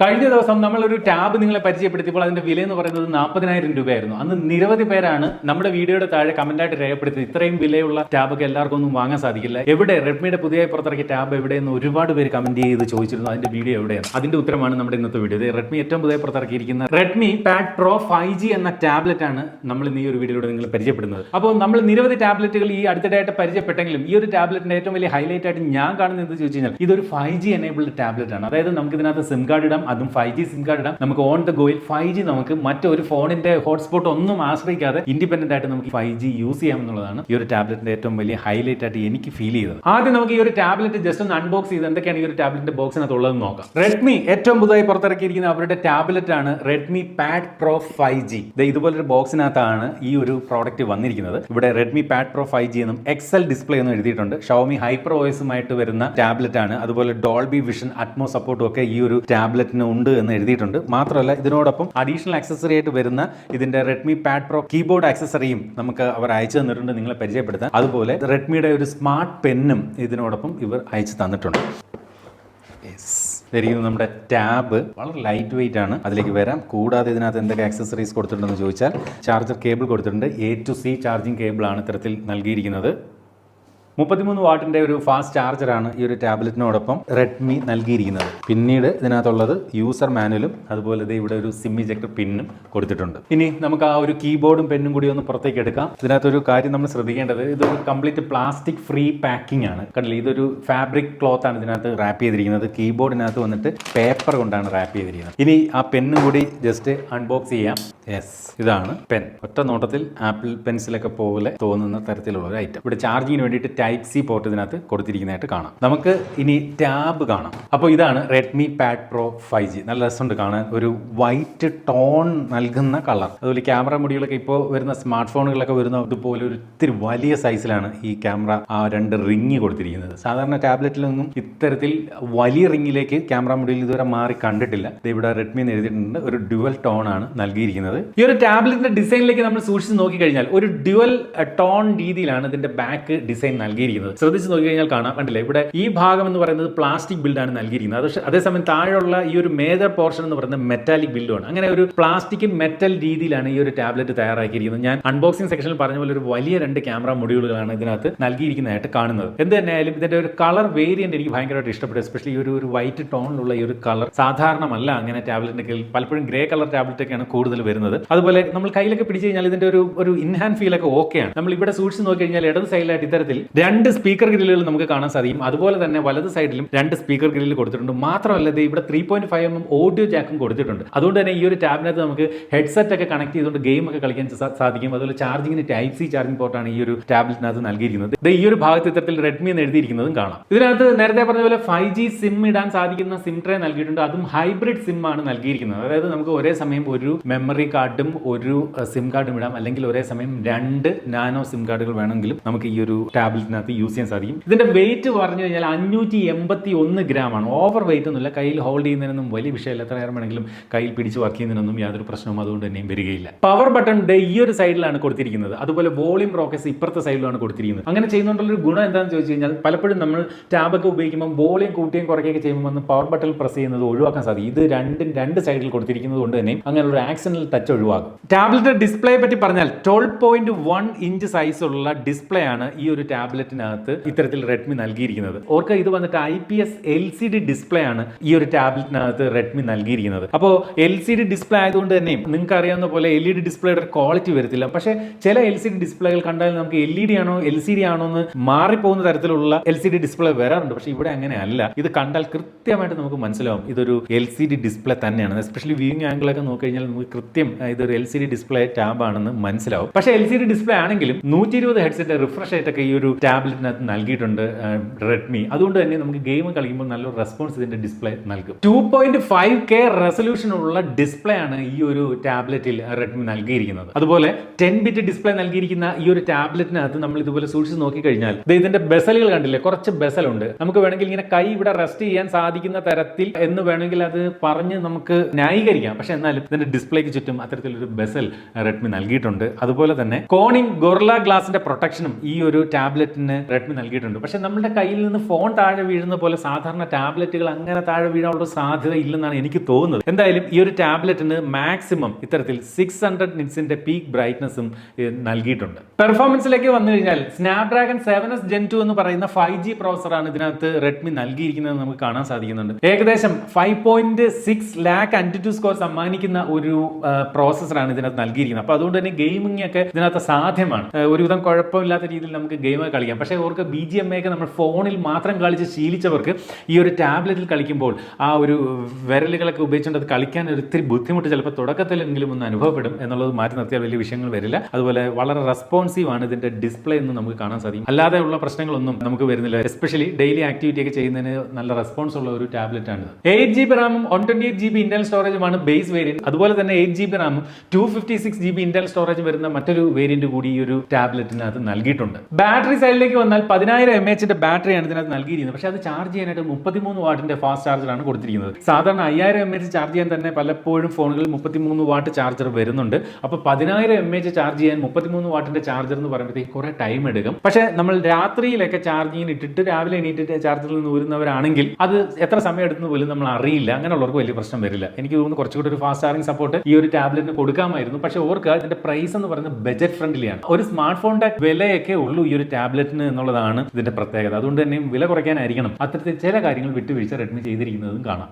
കഴിഞ്ഞ ദിവസം നമ്മളൊരു ടാബ് നിങ്ങളെ പരിചയപ്പെടുത്തിയപ്പോൾ അതിന്റെ വില എന്ന് പറയുന്നത് നാൽപ്പതിനായിരം രൂപയായിരുന്നു. അന്ന് നിരവധി പേരാണ് നമ്മുടെ വീഡിയോയുടെ താഴെ കമന്റായിട്ട് രേഖപ്പെടുത്തി ഇത്രയും വിലയുള്ള ടാബൊക്കെ എല്ലാവർക്കും ഒന്നും വാങ്ങാൻ സാധിക്കില്ല. എവിടെ റെഡ്മിയുടെ പുതിയ പുറത്തിറക്കിയ ടാബ് എവിടെയെന്ന് ഒരുപാട് പേര് കമന്റ് ചെയ്ത് ചോദിച്ചിരുന്നു. അതിന്റെ വീഡിയോ എവിടെയാണ് അതിന്റെ ഉത്തരമാണ് നമ്മുടെ ഇന്നത്തെ വീഡിയോ റെഡ്മി ഏറ്റവും പുതിയ പുറത്തിറക്കിയിരിക്കുന്ന Redmi pad pro five G എന്ന ടാബ്ലറ്റ് ആണ് നമ്മൾ ഈ ഒരു വീഡിയോയിലൂടെ നിങ്ങൾ പരിചയപ്പെടുന്നത്. അപ്പോൾ നമ്മൾ നിരവധി ടാബ്ലറ്റുകൾ ഈ അടുത്തിടെയായിട്ട് പരിചയപ്പെട്ടെങ്കിലും ഈ ഒരു ടാബ്ലറ്റിന്റെ ഏറ്റവും വലിയ ഹൈലൈറ്റ് ആയിട്ട് ഞാൻ കാണുന്നത് എന്ന് ചോദിച്ചു കഴിഞ്ഞാൽ ഇതൊരു ഫൈവ് ജി എനേബിൾഡ് ടാബ്ലറ്റ് ആണ്. അതായത് നമുക്ക് ഇതിനകത്ത് സിം കാർഡ് ഇടാം. അതും ഫൈവ് ജി സിം കാർഡ് ഇടാം. നമുക്ക് ഓൺ ദ ഗോയിൽ ഫൈവ് ജി നമുക്ക് മറ്റൊരു ഫോണിന്റെ ഹോട്ട്സ്പോട്ട് ഒന്നും ആശ്രയിക്കാതെ ഇൻഡിപെൻഡന്റ് ആയിട്ട് നമുക്ക് ഫൈവ് ജി യൂസ് ചെയ്യാം എന്നുള്ളതാണ് ഈ ഒരു ടാബ്ലറ്റിന്റെ ഏറ്റവും വലിയ ഹൈലൈറ്റ് ആയിട്ട് എനിക്ക് ഫീൽ ചെയ്തത്. ആദ്യം നമുക്ക് ഈ ഒരു ടാബ്ലറ്റ് ജസ്റ്റ് ഒന്ന് അൺബോക്സ് ചെയ്ത് എന്തൊക്കെയാണ് ഈ ഒരു ടാബ്ലറ്റിന്റെ ബോക്സിനകത്ത് ഉള്ളതെന്ന് നോക്കാം. റെഡ്മി ഏറ്റവും പുതുതായി പുറത്തിറക്കിയിരിക്കുന്ന അവരുടെ ടാബ്ലറ്റ് ആണ് Redmi pad pro five G ഇതുപോലൊരു ബോക്സിനകത്താണ് ഈ ഒരു പ്രോഡക്റ്റ് വന്നിരിക്കുന്നത്. ഇവിടെ Redmi pad pro five G എന്നും എക്സൽ ഡിസ്പ്ലേ എന്നും എഴുതിയിട്ടുണ്ട്. ഷവമി ഹൈപ്പർ ഓയസുമായിട്ട് വരുന്ന ടാബ്ലറ്റ് ആണ്. അതുപോലെ ഡോൾബി വിഷൻ അറ്റ്മോ സപ്പോർട്ടും ഒക്കെ ഈ ഒരു ടാബ്ലറ്റിന് ഉണ്ട് എന്ന് എഴുതിയിട്ടുണ്ട്. മാത്രമല്ല ഇതിനോടൊപ്പം അഡീഷണൽ ആക്സസറി ആയിട്ട് വരുന്ന ഇതിന്റെ റെഡ്മി പാഡ് പ്രോ കീബോർഡ് ആക്സസറിയും നമുക്ക് അവർ അയച്ചു തന്നിട്ടുണ്ട് നിങ്ങളെ പരിചയപ്പെടുത്താൻ. അതുപോലെ റെഡ്മിയുടെ ഒരു സ്മാർട്ട് പെന്നും ഇതിനോടൊപ്പം ഇവർ അയച്ചു തന്നിട്ടുണ്ട്. നമ്മുടെ ടാബ്. വളരെ ലൈറ്റ് വെയിറ്റ് ആണ്. അതിലേക്ക് വരാം. കൂടാതെ ഇതിനകത്ത് എന്തൊക്കെ ആക്സസറീസ് കൊടുത്തിട്ടുണ്ടെന്ന് ചോദിച്ചാൽ ചാർജർ കേബിൾ കൊടുത്തിട്ടുണ്ട്. A to C charging cable ആണ് ഇത്തരത്തിൽ നൽകിയിരിക്കുന്നത്. മുപ്പത്തിമൂന്ന് വാട്ടിന്റെ ഒരു ഫാസ്റ്റ് ചാർജറാണ് ഈ ഒരു ടാബ്ലറ്റിനോടൊപ്പം റെഡ്മി നൽകിയിരിക്കുന്നത്. പിന്നീട് ഇതിനകത്തുള്ളത് യൂസർ മാനുവലും അതുപോലെ ദേ ഇവിടെ ഒരു സിം ഇജക്ടർ പിന്നും കൊടുത്തിട്ടുണ്ട്. ഇനി നമുക്ക് ആ ഒരു കീബോർഡും പെന്നും കൂടി ഒന്ന് പുറത്തേക്ക് എടുക്കാം. ഇതിനകത്തൊരു കാര്യം നമ്മൾ ശ്രദ്ധിക്കേണ്ടത് ഇതൊരു കംപ്ലീറ്റ് പ്ലാസ്റ്റിക് ഫ്രീ പാക്കിംഗ് ആണ്. കണ്ടില്ല? ഇതൊരു ഫാബ്രിക് ക്ലോത്ത് ആണ് ഇതിനകത്ത് റാപ്പ് ചെയ്തിരിക്കുന്നത്. കീബോർഡിനകത്ത് വന്നിട്ട് പേപ്പർ കൊണ്ടാണ് റാപ്പ് ചെയ്തിരിക്കുന്നത്. ഇനി ആ പെന്നും കൂടി ജസ്റ്റ് അൺബോക്സ് ചെയ്യാം. യെസ് ഇതാണ് പെൻ ഒറ്റ നോട്ടത്തിൽ ആപ്പിൾ പെൻസിലൊക്കെ പോലെ തോന്നുന്ന തരത്തിലുള്ള ഒരു ഐറ്റം ഇവിടെ ചാർജിങ്ങിന് വേണ്ടിയിട്ട് ടൈപ്പ് സി പോർട്ട് ഇതിനകത്ത് കൊടുത്തിരിക്കുന്നതായിട്ട് കാണാം. നമുക്ക് ഇനി ടാബ് കാണാം. അപ്പോൾ ഇതാണ് Redmi pad pro five G നല്ല രസമുണ്ട് കാണാൻ. ഒരു വൈറ്റ് ടോൺ നൽകുന്ന കളർ അതുപോലെ ക്യാമറ മുടികളൊക്കെ ഇപ്പോൾ വരുന്ന സ്മാർട്ട് ഫോണുകളൊക്കെ വരുന്ന ഇതുപോലെ ഒരു ഇത്തിരി വലിയ സൈസിലാണ് ഈ ക്യാമറ ആ രണ്ട് റിങ് കൊടുത്തിരിക്കുന്നത്. സാധാരണ ടാബ്ലറ്റിലൊന്നും ഇത്തരത്തിൽ വലിയ റിങ്ങിലേക്ക് ക്യാമറ മുടിയിൽ ഇതുവരെ മാറി കണ്ടിട്ടില്ല. ഇവിടെ റെഡ്മി എന്ന് എഴുതിയിട്ടുണ്ട്. ഒരു ഡ്യുവൽ ടോൺ ആണ് നൽകിയിരിക്കുന്നത്. ഈ ഒരു ടാബ്ലറ്റിന്റെ ഡിസൈനിലേക്ക് നമ്മൾ സൂക്ഷിച്ച് നോക്കിക്കഴിഞ്ഞാൽ ഒരു ഡ്യുവൽ ടോൺ രീതിയിലാണ് ഇതിന്റെ ബാക്ക് ഡിസൈൻ നൽകിയിരിക്കുന്നത്. ശ്രദ്ധിച്ച് നോക്കിക്കഴിഞ്ഞാൽ കാണാം. കണ്ടില്ലേ? ഇവിടെ ഈ ഭാഗം എന്ന് പറയുന്നത് പ്ലാസ്റ്റിക് ബിൽഡാണ് നൽകിയിരിക്കുന്നത്. അതേ അതേസമയം താഴെയുള്ള ഈ ഒരു മേജർ പോർഷൻ എന്ന് പറയുന്നത് മെറ്റാലിക് ബിൽഡുമാണ് അങ്ങനെ ഒരു പ്ലാസ്റ്റിക് മെറ്റൽ രീതിയിലാണ് ഈ ഒരു ടാബ്ലറ്റ് തയ്യാറാക്കിയിരിക്കുന്നത്. ഞാൻ അൺബോക്സിംഗ് സെക്ഷനിൽ പറഞ്ഞ പോലെ ഒരു വലിയ രണ്ട് ക്യാമറ മൊഡ്യൂളുകളാണ് ഇതിനകത്ത് നൽകിയിരിക്കുന്നതായിട്ട് കാണുന്നത്. എന്ത് തന്നെയായാലും ഇതിന്റെ ഒരു കളർ വേരിയന്റ് എനിക്ക് ഭയങ്കരമായിട്ട് ഇഷ്ടപ്പെട്ടു എസ്പെഷ്യലി ഈ ഒരു ഒരു വൈറ്റ് ടോണിലുള്ള ഈ ഒരു കളർ സാധാരണമല്ല അങ്ങനെ ടാബ്ലറ്റിന്റെ കീഴിൽ പലപ്പോഴും ഗ്രേ കളർ ടാബ്ലറ്റൊക്കെയാണ് കൂടുതൽ വരുന്നത്. അതുപോലെ നമ്മൾ കയ്യിലൊക്കെ പിടിച്ചു കഴിഞ്ഞാൽ ഇതിന്റെ ഒരു ഒരു ഇൻഹാൻഡ് ഫീൽ ഒക്കെ ഓക്കെയാണ് നമ്മൾ ഇവിടെ സൂക്ഷിച്ച് നോക്കി കഴിഞ്ഞാൽ ഇടത് സൈഡിലായിട്ട് ഇത്തരത്തിൽ രണ്ട് സ്പീക്കർ ഗ്രില്ലുകൾ നമുക്ക് കാണാൻ സാധിക്കും. അതുപോലെ തന്നെ വലത് സൈഡിലും രണ്ട് സ്പീക്കർ ഗ്രില്ല് കൊടുത്തിട്ടുണ്ട്. മാത്രമല്ല ദേ ഇവിടെ three point five M audio ജാക്കും കൊടുത്തിട്ടുണ്ട്. അതുകൊണ്ട് തന്നെ ഈ ഒരു ടാബിനകത്ത് നമുക്ക് ഹെഡ്സെറ്റ് ഒക്കെ കണക്ട് ചെയ്തുകൊണ്ട് ഗെയിം ഒക്കെ കളിക്കാൻ സാധിക്കും. അതുപോലെ ചാർജിങ്ങിന് ടൈപ്പ് സി ചാർജിംഗ് പോർട്ടാണ് ഈ ഒരു ടാബ്ലറ്റിനകത്ത് നൽകിയിരിക്കുന്നത്. ഇത് ഈ ഒരു ഭാഗത്ത് ഇത്തരത്തിൽ റെഡ്മി എന്ന് എഴുതിയിരിക്കുന്നതും കാണാം. ഇതിനകത്ത് നേരത്തെ പറഞ്ഞ പോലെ ഫൈവ് ജി സിം ഇടാൻ സാധിക്കുന്ന സിം ട്രേ നൽകിയിട്ടുണ്ട്. അതും ഹൈബ്രിഡ് സിം ആണ് നൽകിയിരിക്കുന്നത്. അതായത് നമുക്ക് ഒരേ സമയം ഒരു മെമ്മറി കാർഡും ഒരു സിം കാർഡും ഇടാം. അല്ലെങ്കിൽ ഒരേ സമയം രണ്ട് നാനോ സിം കാർഡുകൾ വേണമെങ്കിലും നമുക്ക് ഈ ഒരു ടാബ്ലറ്റിനകത്ത് യൂസ് ചെയ്യാൻ സാധിക്കും. ഇതിന്റെ വെയിറ്റ് പറഞ്ഞു കഴിഞ്ഞാൽ അഞ്ഞൂറ്റി എൺപത്തി ഒന്ന് ഗ്രാം ആണ്. ഓവർ വെയിറ്റ് ഒന്നുമില്ല. കയ്യിൽ ഹോൾഡ് ചെയ്യുന്നതിനൊന്നും വലിയ വിഷയമില്ല. എത്ര നേരം വേണമെങ്കിലും കയ്യിൽ പിടിച്ച് വർക്ക് ചെയ്യുന്നതിനൊന്നും യാതൊരു പ്രശ്നവും അതുകൊണ്ട് തന്നെയും വരികയില്ല. പവർ ബട്ടൺ ഈ ഒരു സൈഡിലാണ് കൊടുത്തിരിക്കുന്നത്. അതുപോലെ വോളിയം റോക്കസ് ഇപ്പുറത്തെ സൈഡിലാണ് കൊടുത്തിരിക്കുന്നത്. അങ്ങനെ ചെയ്യുന്നുണ്ടുള്ള ഒരു ഗുണം എന്താണെന്ന് ചോദിച്ചു കഴിഞ്ഞാൽ പലപ്പോഴും നമ്മൾ ടാബൊക്കെ ഉപയോഗിക്കുമ്പോൾ വോളിയം കൂട്ടുകയും കുറയ്ക്കുകയൊക്കെ ചെയ്യുമ്പോൾ ഒന്ന് പവർ ബട്ടൺ പ്രസ് ചെയ്യുന്നത് ഒഴിവാക്കാൻ സാധിക്കും. ഇത് രണ്ടും രണ്ട് സൈഡിൽ കൊടുത്തിരിക്കുന്നത് കൊണ്ട് തന്നെ അങ്ങനെ ഒരു ആക്സിഡൽ ടച്ച് ഒഴിവാക്കും ടാബ്ലറ്റ് ഡിസ്പ്ലേ പറ്റി പറഞ്ഞാൽ twelve point one inch size ഉള്ള ഡിസ്പ്ലേ ആണ് ഈ ഒരു ടാബ്ലറ്റിനകത്ത് ഇത്തരത്തിൽ റെഡ്മി നൽകിയിരിക്കുന്നത്. ഓർക്ക ഇത് വന്നിട്ട് I P S L C D display ആണ് ഈ ഒരു ടാബ്ലറ്റിനകത്ത് റെഡ്മി നൽകിയിരിക്കുന്നത്. അപ്പോൾ എൽ സി ഡി ഡിസ്പ്ലേ ആയതുകൊണ്ട് തന്നെ നിങ്ങൾക്ക് അറിയാവുന്ന പോലെ എൽ ഇ ഡി ഡിസ്പ്ലേയുടെ ക്വാളിറ്റി വരത്തില്ല. പക്ഷേ ചില എൽ സി ഡി ഡിസ്പ്ലേകൾ കണ്ടാൽ നമുക്ക് എൽ ഇ ഡി ആണോ എൽ സി ഡി ആണോ എന്ന് മാറിപ്പോകുന്ന തരത്തിലുള്ള എൽ സി ഡി ഡിസ്പ്ലേ വരാറുണ്ട്. പക്ഷേ ഇവിടെ അങ്ങനെ അല്ല. ഇത് കണ്ടാൽ കൃത്യമായിട്ട് നമുക്ക് മനസ്സിലാവും. ഇതൊരു എൽ സി ഡി ഡിസ്പ്ലേ തന്നെയാണ്. എസ്പെഷ്യലി വ്യൂയിങ് ആംഗിളൊക്കെ നോക്കി കഴിഞ്ഞാൽ നമുക്ക് കൃത്യം ഇതൊരു L C D display tab ആണെന്ന് മനസ്സിലാവും. പക്ഷേ എൽ സി ഡി ഡിസ്പ്ലേ ആണെങ്കിലും നൂറ്റി ഇരുപത് ഹെഡ്സെറ്റ് റിഫ്രഷ് ആയിട്ടൊക്കെ ഈ ഒരു ടാബ്ലറ്റിനകത്ത് നൽകിയിട്ടുണ്ട് റെഡ്മി അതുകൊണ്ട് തന്നെ നമുക്ക് ഗെയിം കളിക്കുമ്പോൾ നല്ലൊരു റെസ്പോൺസ് ഇതിന്റെ ഡിസ്പ്ലേ നൽകും. Two point five K resolution ഉള്ള ഡിസ്പ്ലേ ആണ് ഈ ഒരു ടാബ്ലറ്റിൽ റെഡ്മി നൽകിയിരിക്കുന്നത്. അതുപോലെ ടെൻ ബിറ്റ് ഡിസ്പ്ലേ നൽകിയിരിക്കുന്ന ഈ ഒരു ടാബ്ലറ്റിനകത്ത് നമ്മൾ ഇതുപോലെ സൂക്ഷിച്ച് നോക്കിക്കഴിഞ്ഞാൽ ഇതിന്റെ ബെസലുകൾ കണ്ടില്ലേ? കുറച്ച് ബെസലുണ്ട്. നമുക്ക് വേണമെങ്കിൽ ഇങ്ങനെ കൈ ഇവിടെ റെസ്റ്റ് ചെയ്യാൻ സാധിക്കുന്ന തരത്തിൽ എന്ന് വേണമെങ്കിൽ അത് പറഞ്ഞ് നമുക്ക് ന്യായീകരിക്കാം. പക്ഷെ എന്നാലും ഇതിന്റെ ഡിസ്പ്ലേക്ക് ചുറ്റും അത്തരത്തിലൊരു ബെസൽ റെഡ്മി നൽകിയിട്ടുണ്ട്. അതുപോലെ തന്നെ കോണിംഗ് ഗൊർല ഗ്ലാസിന്റെ പ്രൊട്ടക്ഷനും ഈ ഒരു ടാബ്ലറ്റിന് ടാബ്ലറ്റിന് റെഡ്മി നൽകിയിട്ടുണ്ട്. പക്ഷെ നമ്മുടെ കയ്യിൽ നിന്ന് ഫോൺ താഴെ വീഴുന്ന പോലെ സാധാരണ ടാബ്ലറ്റുകൾ അങ്ങനെ താഴെ വീഴാനുള്ള സാധ്യത ഇല്ലെന്നാണ് എനിക്ക് തോന്നുന്നത്. എന്തായാലും ഈ ഒരു ടാബ്ലറ്റിന് മാക്സിമം ഇത്തരത്തിൽ സിക്സ് ഹൺഡ്രഡ് നിറ്റ്സിന്റെ പീക്ക് ബ്രൈറ്റ്നസും നൽകിയിട്ടുണ്ട്. പെർഫോമൻസിലേക്ക് വന്നു കഴിഞ്ഞാൽ Snapdragon seven S gen two എന്ന് പറയുന്ന ഫൈവ് ജി പ്രോസറാണ് ഇതിനകത്ത് റെഡ്മി നൽകിയിരിക്കുന്നത് നമുക്ക് കാണാൻ സാധിക്കുന്നുണ്ട്. ഏകദേശം ഫൈവ് പോയിന്റ് സിക്സ് ലാക്ക് അന്റി സ്കോർ സമ്മാനിക്കുന്ന ഒരു പ്രോസസ്സറാണ് ഇതിനകത്ത് നൽകിയിരിക്കുന്നത്. അപ്പോൾ അതുകൊണ്ട് തന്നെ ഗെയിമിംഗ് ഒക്കെ ഇതിനകത്ത് സാധ്യമാണ്. ഒരുവിധം കുഴപ്പമില്ലാത്ത രീതിയിൽ നമുക്ക് ഗെയിം കളിക്കാം പക്ഷേ അവർക്ക് ബി ജി എം ഒക്കെ നമ്മൾ ഫോണിൽ മാത്രം കളിച്ച് ശീലിച്ചവർക്ക് ഈ ഒരു ടാബ്ലറ്റിൽ കളിക്കുമ്പോൾ ആ ഒരു വിരലുകളൊക്കെ ഉപയോഗിച്ചുകൊണ്ട് അത് കളിക്കാൻ ഒരു ഇത്തിരി ബുദ്ധിമുട്ട് ചിലപ്പോൾ തുടക്കത്തിലെങ്കിലും ഒന്ന് അനുഭവപ്പെടും എന്നുള്ളത് മാറ്റി നിർത്തിയാൽ വലിയ വിഷയങ്ങൾ വരില്ല. അതുപോലെ വളരെ റെസ്പോൺസീവ് ആണ് ഇതിന്റെ ഡിസ്പ്ലേ എന്ന് നമുക്ക് കാണാൻ സാധിക്കും. അല്ലാതെ ഉള്ള പ്രശ്നങ്ങളൊന്നും നമുക്ക് വരുന്നില്ല. എസ്പെഷ്യലി ഡെയിലി ആക്ടിവിറ്റി ഒക്കെ ചെയ്യുന്നതിന് നല്ല റെസ്പോൺസ് ഉള്ള ഒരു ടാബ്ലറ്റ് ആണ് എയ്റ്റ് ജി ബി റാമും one twenty eight G B Intel സ്റ്റോറേജുമാണ് ബേസ് വേരിയന്റ് അതുപോലെ തന്നെ എയ്റ്റ് ജി ബി റാമും two fifty six G B Intel storage വരുന്ന മറ്റൊരു വേരിയന്റ് കൂടി ഈ ഒരു ടാബ്ലറ്റിനകത്ത് നൽകിയിട്ടുണ്ട്. ബാറ്ററി സൈഡിലേക്ക് വന്നാൽ പതിനായിരം എം എച്ചിന്റെ ബാറ്ററിയാണ് ഇതിനകത്ത് നൽകിയിരിക്കുന്നത്. പക്ഷേ അത് ചാർജ് ചെയ്യാനായിട്ട് മുപ്പത്തിമൂന്ന് വാട്ടിന്റെ ഫാസ്റ്റ് ചാർജറാണ് കൊടുത്തിരിക്കുന്നത്. സാധാരണ അയ്യായിരം എം എച്ച് ചാർജ് ചെയ്യാൻ തന്നെ പലപ്പോഴും ഫോണുകളിൽ മുപ്പത്തിമൂന്ന് വാട്ട് ചാർജർ വരുന്നുണ്ട്. അപ്പോൾ പതിനായിരം എം എച്ച് ചാർജ് ചെയ്യാൻ മുപ്പത്തിമൂന്ന് വാട്ടിന്റെ ചാർജർ എന്ന് പറയുമ്പോഴത്തേക്ക് കുറെ ടൈം എടുക്കും. പക്ഷേ നമ്മൾ രാത്രിയിലൊക്കെ ചാർജിങ്ങിന് ഇട്ടിട്ട് രാവിലെ എണീറ്റിട്ട് ചാർജറിൽ നിന്ന് ഊരുന്നവരാണെങ്കിൽ അത് എത്ര സമയം എടുക്കുന്നു പോലും നമ്മൾ അറിയില്ല. അങ്ങനെയുള്ളവർക്ക് വലിയ പ്രശ്നം വരില്ല. എനിക്ക് തോന്നുന്നു കുറച്ചുകൂടി ഒരു ഫാസ്റ്റ് ചാർജിങ് സപ്പോർട്ട് ഈ ഒരു ടാബ്ലറ്റിന് കൊടുക്കാമായിരുന്നു. പക്ഷേ ഓർക്കുക ഇതിന്റെ പ്രൈസ് എന്ന് പറയുന്നത് ബജറ്റ് ഫ്രണ്ട്ലിയാണ് ഒരു സ്മാർട്ട് ഫോണിന്റെ വിലയൊക്കെ ഉള്ളൂ ഈ ഒരു ടാബ്ലറ്റിന് എന്നുള്ളതാണ് ഇതിന്റെ പ്രത്യേകത. അതുകൊണ്ട് തന്നെ വില കുറയ്ക്കാനായിരിക്കണം. അത്തരത്തിൽ ചില കാര്യങ്ങൾ വിട്ടുവീഴ്ച റെഡ്മി ചെയ്തിരിക്കുന്നതും കാണാം.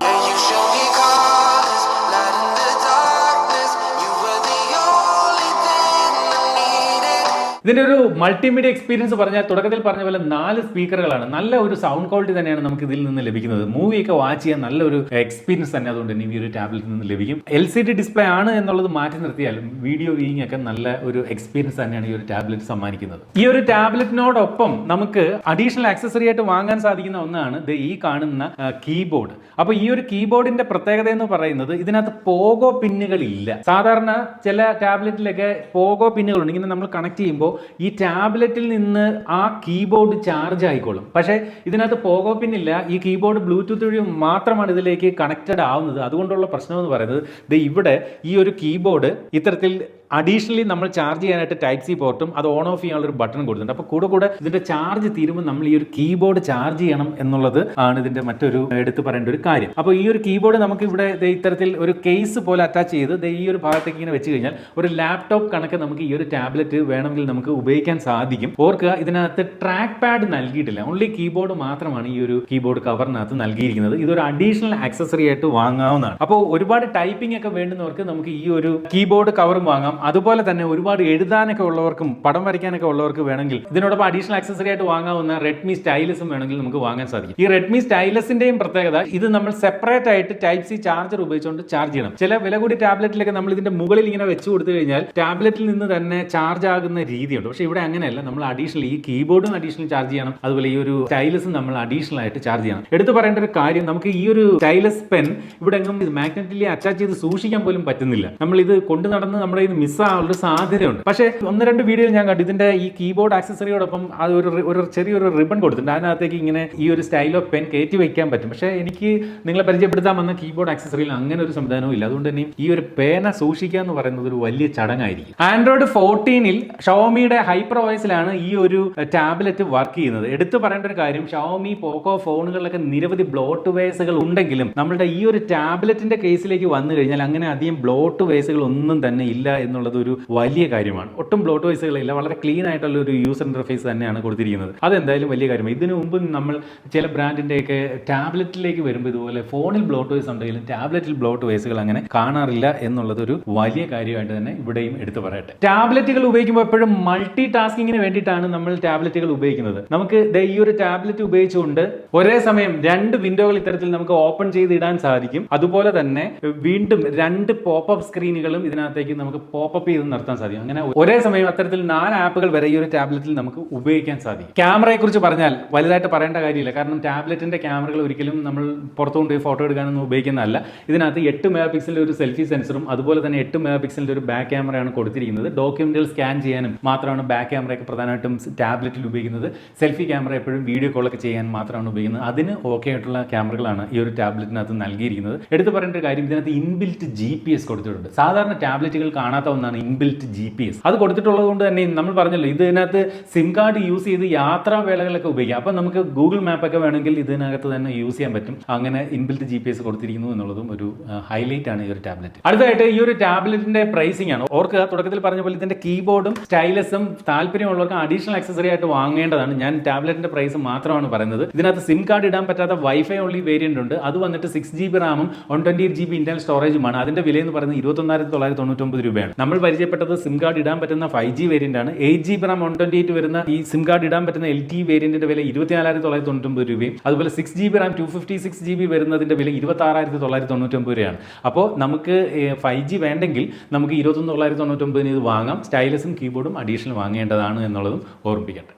ഇതിന്റെ ഒരു മൾട്ടിമീഡിയ എക്സ്പീരിയൻസ് പറഞ്ഞാൽ തുടക്കത്തിൽ പറഞ്ഞ പോലെ നാല് സ്പീക്കറുകളാണ്. നല്ല ഒരു സൗണ്ട് ക്വാളിറ്റി തന്നെയാണ് നമുക്ക് ഇതിൽ നിന്ന് ലഭിക്കുന്നത്. മൂവിയൊക്കെ വാച്ച് ചെയ്യാൻ നല്ലൊരു എക്സ്പീരിയൻസ് തന്നെ അതുകൊണ്ട് തന്നെ ഈ ഒരു ടാബ്ലറ്റിൽ നിന്ന് ലഭിക്കും. എൽ സി ഡി ഡിസ്പ്ലേ ആണ് എന്നുള്ളത് മാറ്റി നിർത്തിയാലും വീഡിയോ വ്യൂയിങ് ഒക്കെ നല്ല ഒരു എക്സ്പീരിയൻസ് തന്നെയാണ് ഈ ഒരു ടാബ്ലറ്റ് സമ്മാനിക്കുന്നത്. ഈ ഒരു ടാബ്ലറ്റിനോടൊപ്പം നമുക്ക് അഡീഷണൽ ആക്സസറി ആയിട്ട് വാങ്ങാൻ സാധിക്കുന്ന ഒന്നാണ് ദ ഈ കാണുന്ന കീബോർഡ് അപ്പോൾ ഈ ഒരു കീബോർഡിന്റെ പ്രത്യേകത എന്ന് പറയുന്നത് ഇതിനകത്ത് പോഗോ പിന്നുകൾ ഇല്ല സാധാരണ ചില ടാബ്ലറ്റിലൊക്കെ പോഗോ പിന്നുകളുണ്ട്. ഇങ്ങനെ നമ്മൾ കണക്ട് ചെയ്യുമ്പോൾ ഈ ടാബ്ലറ്റിൽ നിന്ന് ആ കീബോർഡ് ചാർജ് ആയിക്കോളും. പക്ഷേ ഇതിനകത്ത് പോകോ പിന്നില്ല ഈ കീബോർഡ് ബ്ലൂടൂത്ത് വഴി മാത്രമാണ് ഇതിലേക്ക് കണക്റ്റഡ് ആവുന്നത്. അതുകൊണ്ടുള്ള പ്രശ്നം എന്ന് പറയുന്നത് ദേ ഇവിടെ ഈ ഒരു കീബോർഡ് ഇത്തരത്തിൽ അഡീഷണലി നമ്മൾ ചാർജ് ചെയ്യാനായിട്ട് ടൈപ്പ് സി പോർട്ടും അത് ഓൺ ഓഫ് ചെയ്യാനുള്ള ഒരു ബട്ടൺ കൊടുത്തിട്ടുണ്ട്. അപ്പോൾ കൂടെ കൂടെ ഇതിന്റെ ചാർജ് തീരുമ്പോൾ നമ്മൾ ഈ ഒരു കീബോർഡ് ചാർജ് ചെയ്യണം എന്നുള്ളത് ആണ് ഇതിന്റെ മറ്റൊരു എടുത്തു പറയേണ്ട ഒരു കാര്യം. അപ്പോൾ ഈ ഒരു കീബോർഡ് നമുക്ക് ഇവിടെ ഇത്തരത്തിൽ ഒരു കേസ് പോലെ അറ്റാച്ച് ചെയ്ത് ഈ ഒരു ഭാഗത്തേക്ക് ഇങ്ങനെ വെച്ച് കഴിഞ്ഞാൽ ഒരു ലാപ്ടോപ്പ് കണക്ക് നമുക്ക് ഈ ഒരു ടാബ്ലറ്റ് വേണമെങ്കിൽ നമുക്ക് ഉപയോഗിക്കാൻ സാധിക്കും. ഓർക്കുക ഇതിനകത്ത് ട്രാക്ക് പാഡ് നൽകിയിട്ടില്ല. ഓൺലി കീബോർഡ് മാത്രമാണ് ഈ ഒരു കീബോർഡ് കവറിനകത്ത് നൽകിയിരിക്കുന്നത്. ഇതൊരു അഡീഷണൽ ആക്സസറി ആയിട്ട് വാങ്ങാവുന്നതാണ്. അപ്പോൾ ഒരുപാട് ടൈപ്പിംഗ് ഒക്കെ വേണ്ടുന്നവർക്ക് നമുക്ക് ഈ ഒരു കീബോർഡ് കവറും വാങ്ങാം. അതുപോലെ തന്നെ ഒരുപാട് എഴുതാനൊക്കെ ഉള്ളവർക്കും പടം വരയ്ക്കാനൊക്കെ ഉള്ളവർക്ക് വേണമെങ്കിൽ ഇതിനോടൊപ്പം അഡീഷണൽ ആക്സസറി ആയിട്ട് വാങ്ങാവുന്ന റെഡ്മി സ്റ്റൈലസും വേണമെങ്കിൽ നമുക്ക് വാങ്ങാൻ സാധിക്കും. ഈ റെഡ്മി സ്റ്റൈലസിന്റെയും പ്രത്യേകത ഇത് നമ്മൾ സെപ്പറേറ്റ് ആയിട്ട് ടൈപ്പ് സി ചാർജർ ഉപയോഗിച്ചുകൊണ്ട് ചാർജ് ചെയ്യണം. ചില വില കൂടി ടാബ്ലറ്റിലൊക്കെ നമ്മൾ ഇതിന്റെ മുകളിൽ ഇങ്ങനെ വെച്ച് കൊടുത്തു കഴിഞ്ഞാൽ ടാബ്ലറ്റിൽ നിന്ന് തന്നെ ചാർജ് ആകുന്ന രീതിയുണ്ട്. പക്ഷേ ഇവിടെ അങ്ങനെയല്ല. നമ്മൾ അഡീഷണൽ ഈ കീബോർഡും അഡീഷണൽ ചാർജ് ചെയ്യണം. അതുപോലെ ഈ ഒരു സ്റ്റൈലസും നമ്മൾ അഡീഷണൽ ആയിട്ട് ചാർജ് ചെയ്യണം. എടുത്തു പറയേണ്ട ഒരു കാര്യം നമുക്ക് ഈ ഒരു സ്റ്റൈലസ് പെൻ ഇവിടെ എങ്ങും മാഗ്നറ്റിലി അറ്റാച്ച് ചെയ്ത് സൂക്ഷിക്കാൻ പോലും പറ്റുന്നില്ല. നമ്മൾ ഇത് കൊണ്ടു നടന്ന് നമ്മുടെ ഇത് മിസ്സാകാനുള്ള സാധ്യതയുണ്ട്. പക്ഷേ ഒന്ന് രണ്ട് വീഡിയോയിൽ ഞാൻ കണ്ടു. ഇതിന്റെ ഈ കീബോർഡ് ആക്സസറിയോടൊപ്പം അത് ഒരു ഒരു ചെറിയൊരു റിബൺ കൊടുത്തിട്ടുണ്ട്. അതിനകത്തേക്ക് ഇങ്ങനെ ഈ ഒരു സ്റ്റൈൽ ഓഫ് പെൻ കയറ്റി വെക്കാൻ പറ്റും. പക്ഷേ എനിക്ക് നിങ്ങളെ പരിചയപ്പെടുത്താൻ വന്ന കീബോർഡ് ആക്സസറിയിൽ അങ്ങനെ ഒരു സംവിധാനവും ഇല്ല. അതുകൊണ്ട് തന്നെ ഈ ഒരു പേന സൂക്ഷിക്കുക എന്ന് പറയുന്നത് ഒരു വലിയ ചടങ്ങായിരിക്കും. ആൻഡ്രോയിഡ് ഫോർട്ടീനിൽ ഷോമിയുടെ ഹൈപ്പർ വോയിസിലാണ് ഈ ഒരു ടാബ്ലറ്റ് വർക്ക് ചെയ്യുന്നത്. എടുത്തു പറയേണ്ട ഒരു കാര്യം ഷോമി പോക്കോ ഫോണുകളിലൊക്കെ നിരവധി ബ്ലോട്ട് വേസുകൾ ഉണ്ടെങ്കിലും നമ്മളുടെ ഈ ഒരു ടാബ്ലറ്റിന്റെ കേസിലേക്ക് വന്നു കഴിഞ്ഞാൽ അങ്ങനെ അധികം ബ്ലോട്ട് വേസുകൾ ഒന്നും തന്നെ ഇല്ല എന്നുള്ളത് ഒരു വലിയ കാര്യമാണ്. ഒട്ടും ബ്ലോട്ട് വേസുകളില്ല വളരെ ക്ലീൻ ആയിട്ടുള്ള ഒരു യൂസർ ഇന്റർഫേസ് തന്നെയാണ് കൊടുത്തിരിക്കുന്നത്. അതെന്തായാലും വലിയ കാര്യമാണ്. ഇതിനു മുമ്പ് നമ്മൾ ചില ബ്രാൻഡിന്റെയൊക്കെ ടാബ്ലറ്റിലേക്ക് വരുമ്പോൾ ഇതുപോലെ ഫോണിൽ ബ്ലോട്ട് വൈസ് ഉണ്ടെങ്കിലും ടാബ്ലറ്റിൽ ബ്ലോട്ട് വൈസുകൾ അങ്ങനെ കാണാറില്ല എന്നുള്ളത് ഒരു വലിയ കാര്യമായിട്ട് തന്നെ ഇവിടെയും എടുത്തു പറയട്ടെ. ടാബ്ലറ്റുകൾ ഉപയോഗിക്കുമ്പോൾ എപ്പോഴും മൾട്ടി ടാസ്കിങ്ങിന് വേണ്ടിയിട്ടാണ് നമ്മൾ ടാബ്ലറ്റുകൾ ഉപയോഗിക്കുന്നത്. നമുക്ക് ഈ ഒരു ടാബ്ലറ്റ് ഉപയോഗിച്ചുകൊണ്ട് ഒരേ സമയം രണ്ട് വിൻഡോകൾ ഇത്തരത്തിൽ നമുക്ക് ഓപ്പൺ ചെയ്ത് ഇടാൻ സാധിക്കും. അതുപോലെ തന്നെ വീണ്ടും രണ്ട് പോപ്പ് അപ്പ് സ്ക്രീനുകളും ഇതിനകത്തേക്ക് നമുക്ക് പോപ്പപ്പ് ചെയ്ത് നിർത്താൻ സാധിക്കും. അങ്ങനെ ഒരേ സമയം അത്തരത്തിൽ നാല് ആപ്പുകൾ വരെ ഈ ഒരു ടാബ്ലറ്റിൽ നമുക്ക് ഉപയോഗിക്കാൻ സാധിക്കും. ക്യാമറയെ കുറിച്ച് പറഞ്ഞാൽ വലുതായിട്ട് പറയേണ്ട കാര്യമില്ല. കാരണം ടാബ്ലറ്റിന്റെ ക്യാമറകൾ ഒരിക്കലും നമ്മൾ പുറത്തു കൊണ്ടുപോയി ഫോട്ടോ എടുക്കാനൊന്നും ഉപയോഗിക്കുന്നതല്ല. ഇതിനകത്ത് എട്ട് മെഗാ പിക്സലിന്റെ ഒരു സെൽഫി സെൻസറും അതുപോലെ തന്നെ എട്ട് മെഗാ പിക്സലിന്റെ ഒരു ബാക്ക് ക്യാമറയാണ് കൊടുത്തിരിക്കുന്നത്. ഡോക്യുമെന്റുകൾ സ്കാൻ ചെയ്യാനും മാത്രമാണ് ബാക്ക് ക്യാമറയൊക്കെ പ്രധാനമായിട്ടും ടാബ്ലറ്റിൽ ഉപയോഗിക്കുന്നത്. സെൽഫി ക്യാമറ എപ്പോഴും വീഡിയോ കോളൊക്കെ ചെയ്യാൻ മാത്രമാണ് ഉപയോഗിക്കുന്നത്. അതിന് ഓക്കെ ആയിട്ടുള്ള ക്യാമറകളാണ് ഈ ഒരു ടാബ്ലറ്റിനകത്ത് നൽകിയിരിക്കുന്നത്. എടുത്തു പറയേണ്ട ഒരു കാര്യം ഇതിനകത്ത് ഇൻബിൽറ്റ് ജി പി എസ് കൊടുത്തിട്ടുണ്ട്. സാധാരണ ടാബ്ലറ്റുകൾ കാണാത്ത ഒന്നാണ് ഇൻബിൽറ്റ് ജി പി എസ് അത് കൊടുത്തിട്ടുള്ളത് കൊണ്ട് തന്നെ നമ്മൾ പറഞ്ഞല്ലോ ഇതിനകത്ത് സിം കാർഡ് യൂസ് ചെയ്ത് യാത്രാ വേളകളൊക്കെ ഉപയോഗിക്കാം. അപ്പം നമുക്ക് ഗൂഗിൾ മാപ്പൊക്കെ വേണമെങ്കിൽ ഇതിനകത്ത് തന്നെ യൂസ് ചെയ്യാൻ പറ്റും. അങ്ങനെ ഇൻബിൽറ്റ് ജി പി എസ് കൊടുത്തിരിക്കുന്നു എന്നുള്ളതും ഒരു ഹൈലൈറ്റ് ആണ് ഈ ഒരു ടാബ്ലറ്റ് അടുത്തതായിട്ട് ഈ ഒരു ടാബ്ലറ്റിന്റെ പ്രൈസിംഗ് ആണ്. ഓർക്കുക തുടക്കത്തിൽ പറഞ്ഞ പോലെ ഇതിന്റെ കീബോർഡും സ്റ്റൈലസും താല്പര്യമുള്ളവർക്ക് അഡീഷണൽ ആക്സസറി ആയിട്ട് വാങ്ങേണ്ടതാണ്. ഞാൻ ടാബ്ലറ്റിന്റെ പ്രൈസ് മാത്രമാണ് പറയുന്നത്. ഇതിനകത്ത് സിം കാർഡ് ഇടാൻ പറ്റാത്ത വൈഫൈ ഓൺലി വേരിയന്റ് ഉണ്ട്. അത് വന്നിട്ട് സിക്സ് ജി ബി റാമും one twenty eight G B internal സ്റ്റോറേജുമാണ് അതിന്റെ വില എന്ന് പറയുന്നത് ഇരുപത്തൊന്നായിരത്തി തൊള്ളായിരത്തി തൊണ്ണൂറ്റൊമ്പത് രൂപയാണ്. നമ്മൾ പരിചയപ്പെട്ടത് സിം കാർഡ് ഇടാൻ പറ്റുന്ന ഫൈവ് ജി വേരിയന്റ് ആണ്. Eight G B RAM one twenty eight വരുന്ന ഈ സിം കാർഡ് ഇടാൻ പറ്റുന്ന എൽ ടി വേരിയന്റിന്റെ വില ഇരുപത്തിനാലായിരത്തി തൊള്ളായിരത്തി തൊണ്ണൂറ്റൊമ്പത് രൂപയും അതുപോലെ six G B RAM two fifty six G B വരുന്നതിന്റെ വില ഇരുപത്തി ആറായിരത്തി തൊള്ളായിരത്തി തൊണ്ണൂറ്റൊമ്പത് രൂപയാണ്. അപ്പോൾ നമുക്ക് ഫൈവ് ജി വേണ്ടെങ്കിൽ നമുക്ക് ഇരുപത്തൊന്ന് തൊള്ളായിരത്തി തൊണ്ണൂറ്റൊമ്പതിന് ഇത് വാങ്ങാം. സ്റ്റൈലസും കീബോർഡും അഡീഷണൽ വാങ്ങേണ്ടതാണ് എന്നുള്ളതും ഓർമ്മിപ്പിക്കട്ടെ.